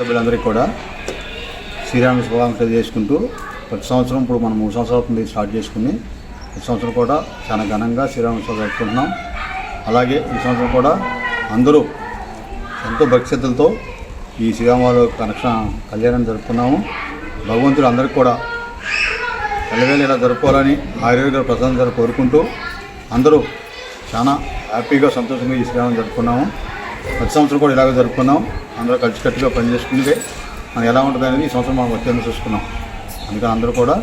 సభ్యులందరికీ కూడా శ్రీరామ శుభాకాంక్షలు చేసుకుంటూ ప్రతి సంవత్సరం ఇప్పుడు మనం మూడు సంవత్సరాల నుండి స్టార్ట్ చేసుకుని ప్రతి సంవత్సరం కూడా చాలా ఘనంగా శ్రీరామ సభ జరుపుకుంటున్నాం. అలాగే ఈ సంవత్సరం కూడా అందరూ ఎంతో భక్తిశ్రద్ధలతో ఈ శ్రీరామవారి కనెక్షన్ కళ్యాణం జరుపుకున్నాము. భగవంతుడు అందరికీ కూడా ఎల్లవేళ ఇలా జరుపుకోవాలని ఆరోగ్య ప్రశాంతత కోరుకుంటూ అందరూ చాలా హ్యాపీగా సంతోషంగా ఈ శ్రీరామం జరుపుకున్నాము. ప్రతి సంవత్సరం కూడా ఇలాగే జరుపుకున్నాం. అందరూ కలిసికట్టుగా పనిచేసుకుంటే మనం ఎలా ఉంటుంది అనేది ఈ సంవత్సరం మనం వచ్చేందుకు చూసుకున్నాం. అందుకని అందరూ కూడా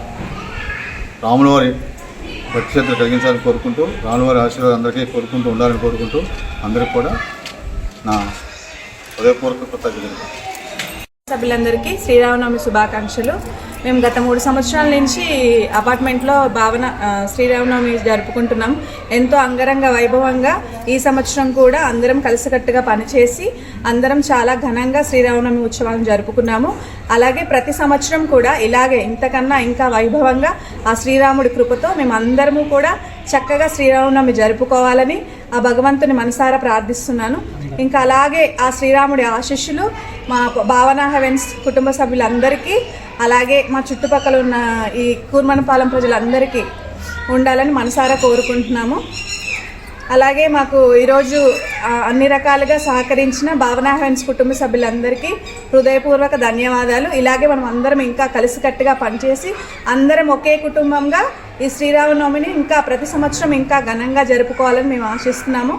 రాముల వారి ప్రతిశ్రద్ధ కలిగించాలని కోరుకుంటూ రాముల ఆశీర్వాదం అందరికీ కోరుకుంటూ ఉండాలని కోరుకుంటూ అందరికీ కూడా నా హృదయపూర్వక కృతజ్ఞతలు. సభ్యులందరికీ శ్రీరామనవమి శుభాకాంక్షలు. మేము గత మూడు సంవత్సరాల నుంచి అపార్ట్మెంట్లో భావన శ్రీరామనవమి జరుపుకుంటున్నాం. ఎంతో అంగరంగ వైభవంగా ఈ సంవత్సరం కూడా అందరం కలిసికట్టుగా పనిచేసి అందరం చాలా ఘనంగా శ్రీరామనవమి ఉత్సవాలను జరుపుకున్నాము. అలాగే ప్రతి సంవత్సరం కూడా ఇలాగే ఇంతకన్నా ఇంకా వైభవంగా ఆ శ్రీరాముడి కృపతో మేము అందరము కూడా చక్కగా శ్రీరామనవమి జరుపుకోవాలని ఆ భగవంతుని మనసారా ప్రార్థిస్తున్నాను. ఇంకా అలాగే ఆ శ్రీరాముడి ఆశీస్సులు మా భావన హెవెన్స్ కుటుంబ సభ్యులందరికీ అలాగే మా చుట్టుపక్కల ఉన్న ఈ కూర్మనపాలెం ప్రజలందరికీ ఉండాలని మనసారా కోరుకుంటున్నాము. అలాగే మాకు ఈరోజు అన్ని రకాలుగా సహకరించిన భావన హెవెన్స్ కుటుంబ సభ్యులందరికీ హృదయపూర్వక ధన్యవాదాలు. ఇలాగే మనం అందరం ఇంకా కలిసికట్టుగా పనిచేసి అందరం ఒకే కుటుంబంగా ఈ శ్రీరామనవమిని ఇంకా ప్రతి సంవత్సరం ఇంకా ఘనంగా జరుపుకోవాలని మేము ఆశిస్తున్నాము.